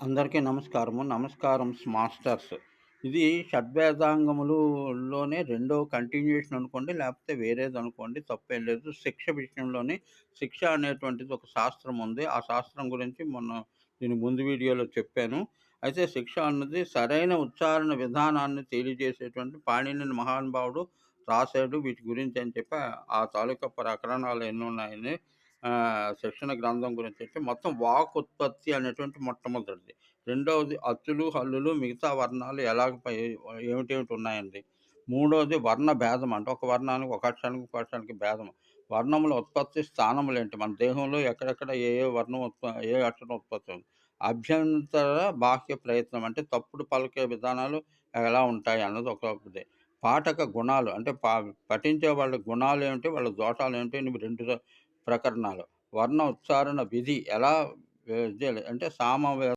అందరికీ నమస్కారము. నమస్కారం మాస్టర్స్. ఇది షడ్వేదాంగములులోనే రెండో కంటిన్యూషన్ అనుకోండి, లేకపోతే వేరేది అనుకోండి తప్పేం లేదు. శిక్ష విషయంలోనే శిక్ష అనేటువంటిది ఒక శాస్త్రం ఉంది. ఆ శాస్త్రం గురించి మొన్న దీని ముందు వీడియోలో చెప్పాను. అయితే శిక్ష అన్నది సరైన ఉచ్చారణ విధానాన్ని తెలియజేసేటువంటి పాణిని మహానుభావుడు రాశాడు వీటి గురించి అని చెప్పి ఆ తాలూకా ప్రకరణాలు ఎన్నున్నాయని ఉన్నాయని శిక్షణ గ్రంథం గురించి అయితే మొత్తం వాక్ ఉత్పత్తి అనేటువంటి మొట్టమొదటిది. రెండవది అచ్చులు, హల్లులు, మిగతా వర్ణాలు ఎలాగ పై ఏమిటేమిటి ఉన్నాయండి. మూడోది వర్ణ భేదం అంటే ఒక వర్ణానికి ఒక అక్షరానికి ఒక అక్షరానికి భేదం. వర్ణముల ఉత్పత్తి స్థానములు ఏంటి మన దేహంలో ఎక్కడెక్కడ ఏ ఏ వర్ణం ఉత్ప ఏ అక్షరం ఉత్పత్తి ఉంది అభ్యంతర బాహ్య ప్రయత్నం అంటే తప్పుడు పలికే విధానాలు ఎలా ఉంటాయి అన్నది ఒకటి పాఠక గుణాలు అంటే పా పఠించే వాళ్ళ గుణాలు ఏమిటి వాళ్ళ దోషాలు ఏమిటి రెండు ప్రకరణాలు. వర్ణ ఉచ్చారణ విధి ఎలా అంటే సామవే